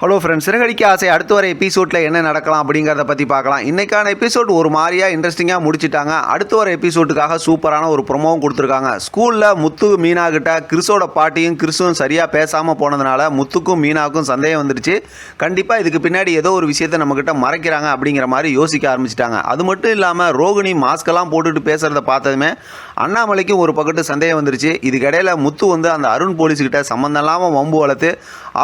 Hello friends Siragadikka ஆசை அடுத்து வர எபிசோடில் என்ன நடக்கலாம் அப்படிங்கிறத பற்றி பார்க்கலாம். இன்றைக்கான எபிசோட் ஒரு மாதிரியாக இன்ட்ரெஸ்டிங்காக முடிச்சிட்டாங்க. அடுத்து வர எபிசோட்டுக்காக சூப்பரான ஒரு ப்ரொமோவும் கொடுத்துருக்காங்க. ஸ்கூலில் முத்து மீனா கிட்ட கிறிஸோட பாட்டியும் கிறிஸும் சரியாக பேசாமல் போனதுனால முத்துக்கும் மீனாவுக்கும் சந்தேகம் வந்துருச்சு. கண்டிப்பாக இதுக்கு பின்னாடி ஏதோ ஒரு விஷயத்தை நம்மக்கிட்ட மறைக்கிறாங்க அப்படிங்கிற மாதிரி யோசிக்க ஆரம்பிச்சிட்டாங்க. அது மட்டும் இல்லாமல் ரோகிணி மாஸ்கெல்லாம் போட்டுட்டு பேசுகிறத பார்த்ததுமே அண்ணாமலைக்கும் ஒரு பக்கத்து சந்தேகம் வந்துருச்சு. இதுக்கிடையில் முத்து வந்து அந்த அருண் போலீஸ்கிட்ட சம்மந்தம் இல்லாமல் வம்பு வளர்த்து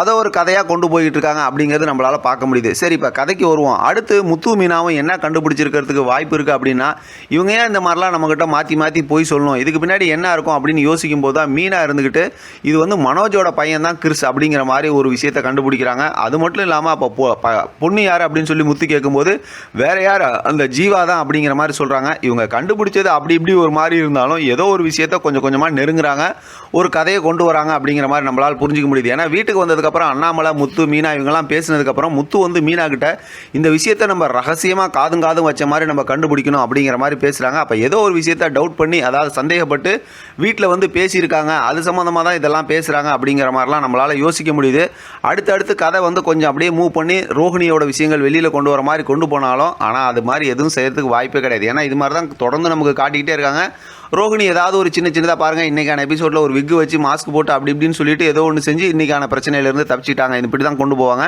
அதை ஒரு கதையாக கொண்டு போய்கிட்டு பண்ணியிருக்காங்க அப்படிங்கிறது நம்மளால் பார்க்க முடியுது. சரி இப்போ கதைக்கு வருவோம். அடுத்து முத்து மீனாவும் என்ன கண்டுபிடிச்சிருக்கிறதுக்கு வாய்ப்பு இருக்குது அப்படின்னா இவங்க ஏன் இந்த மாதிரிலாம் நம்மக்கிட்ட மாற்றி மாற்றி போய் சொல்லணும்? இதுக்கு பின்னாடி என்ன இருக்கும் அப்படின்னு யோசிக்கும் போது தான் மீனா இருந்துக்கிட்டு இது வந்து மனோஜோட பையன் தான் கிறிஸ் அப்படிங்கிற மாதிரி ஒரு விஷயத்தை கண்டுபிடிக்கிறாங்க. அது மட்டும் இல்லாமல் அப்போ பொண்ணு யார் அப்படின்னு சொல்லி முத்து கேட்கும்போது வேற யார்? அந்த ஜீவா தான் அப்படிங்கிற மாதிரி சொல்கிறாங்க இவங்க கண்டுபிடிச்சது அப்படி இப்படி ஒரு மாதிரி இருந்தாலும் ஏதோ ஒரு விஷயத்த கொஞ்சம் கொஞ்சமாக நெருங்குறாங்க. ஒரு கதையை கொண்டு வராங்க அப்படிங்கிற மாதிரி நம்மளால் புரிஞ்சிக்க முடியுது. ஏன்னா வீட்டுக்கு வந்ததுக்கப்புறம் அண்ணாமலை முத்து மீனா இவங்கெல்லாம் பேசினதுக்கப்புறம் முத்து வந்து மீனா கிட்ட இந்த விஷயத்தை நம்ம ரகசியமாக காதும் காதும் வச்ச மாதிரி நம்ம கண்டுபிடிக்கணும் அப்படிங்கிற மாதிரி பேசுகிறாங்க அப்போ ஏதோ ஒரு விஷயத்த டவுட் பண்ணி அதாவது சந்தேகப்பட்டு வீட்டில் வந்து பேசியிருக்காங்க. அது சம்மந்தமாக தான் இதெல்லாம் பேசுகிறாங்க அப்படிங்கிற மாதிரிலாம் நம்மளால் யோசிக்க முடியுது. அடுத்தடுத்து கதை வந்து கொஞ்சம் அப்படியே மூவ் பண்ணி ரோஹிணியோட விஷயங்கள் வெளியில் கொண்டு வர மாதிரி கொண்டு போனாலும் ஆனால் அது மாதிரி எதுவும் செய்யறதுக்கு வாய்ப்பே கிடையாது. ஏன்னா இது மாதிரி தான் தொடர்ந்து நமக்கு காட்டிக்கிட்டே இருக்காங்க. ரோஹிணி ஏதாவது ஒரு சின்ன சின்னதாக பாருங்கள் இன்றைக்கான எபிசோடில் ஒரு விக்கு வச்சு மாஸ்க் போட்டு அப்படி இப்படின்னு சொல்லிட்டு ஏதோ ஒன்று செஞ்சு இன்றைக்கான பிரச்சனையிலேருந்து தப்பிச்சிட்டாங்க. இது இப்படி தான் கொண்டு போவாங்க.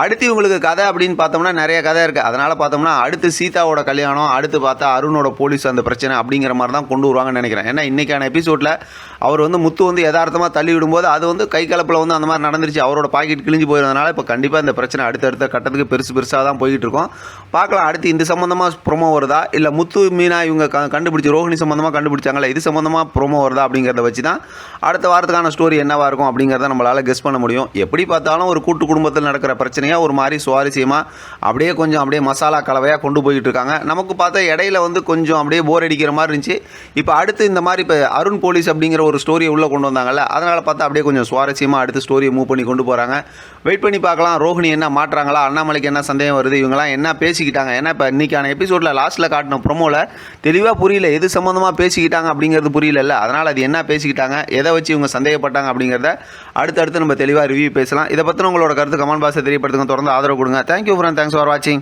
அடுத்து இவங்களுக்கு கதை அப்படின்னு பார்த்தோம்னா நிறைய கதை இருக்குது அதனால் பார்த்தோம்னா அடுத்து சீதாவோட கல்யாணம் அடுத்து பார்த்தா அருணோட போலீஸ் அந்த பிரச்சனை அப்படிங்கிற மாதிரி தான் கொண்டு வருவாங்கன்னு நினைக்கிறேன். ஏன்னா இன்றைக்கான எபிசோடில் அவர் வந்து முத்து வந்து யதார்த்தமாக தள்ளி விடும்போது அது வந்து கை கலப்பில் வந்து அந்த மாதிரி நடந்துருச்சு. அவரோட பாக்கெட் கிழிஞ்சு போயிருந்தனால இப்போ கண்டிப்பாக இந்த பிரச்சனை அடுத்தடுத்த கட்டத்துக்கு பெருசு பெருசாக தான் போய்கிட்டு இருக்கோம். பார்க்கலாம் அடுத்து இந்த சம்மந்தமாக ப்ரோமோ வருதா? இல்லை முத்து மீனா இவங்க க கண்டுபிடிச்சி ரோஹிணி சம்மந்தமாக கண்டுபிடிச்சாங்களே? இது சம்மந்தமாக ப்ரோமோ வருதா அப்படிங்கிறத வச்சு தான் அடுத்த வாரத்துக்கான ஸ்டோரி என்னவாக இருக்கும் அப்படிங்கிறத நம்மளால் கெஸ் பண்ண முடியும். எப்படி பார்த்தாலும் ஒரு கூட்டு குடும்பத்தில் நடக்கிற பிரச்சனை பார்த்தீங்கன்னா ஒரு மாதிரி சுவாரஸ்யமாக அப்படியே கொஞ்சம் அப்படியே மசாலா கலவையாக கொண்டு போய்கிட்டு இருக்காங்க நமக்கு பார்த்தா இடையில வந்து கொஞ்சம் அப்படியே போர் அடிக்கிற மாதிரி இருந்துச்சு. இப்போ அடுத்து இந்த மாதிரி இப்போ அருண் போலீஸ் அப்படிங்கிற ஒரு ஸ்டோரியை உள்ளே கொண்டு வந்தாங்கல்ல அதனால் பார்த்தா அப்படியே கொஞ்சம் சுவாரஸ்யமாக அடுத்து ஸ்டோரியை மூவ் பண்ணி கொண்டு போகிறாங்க வெயிட் பண்ணி பார்க்கலாம் ரோஹிணி என்ன மாட்டுறாங்களா அண்ணாமலைக்கு என்ன சந்தேகம் வருது இவங்களாம் என்ன பேசிக்கிட்டாங்க ஏன்னா இப்போ இன்னைக்கான எபிசோடில் லாஸ்ட்டில் காட்டின ப்ரொமோவில் தெளிவாக புரியல எது சம்மந்தமாக பேசிக்கிட்டாங்க அப்படிங்கிறது புரியல அதனால் அது என்ன பேசிக்கிட்டாங்க எதை வச்சு இவங்க சந்தேகப்பட்டாங்க அப்படிங்கிறத அடுத்தடுத்து நம்ம தெளிவாக ரிவ்யூ பேசலாம். இதை பற்றின உங்களோட கருத்து கமெண்ட் பாக்ஸை பயன்படுத்துங்க. தொடர்ந்து ஆதரவு கொடுங்க. தேங்க்யூ ஃப்ரெண்ட் தேங்க்ஸ் ஃபார் வாட்சிங்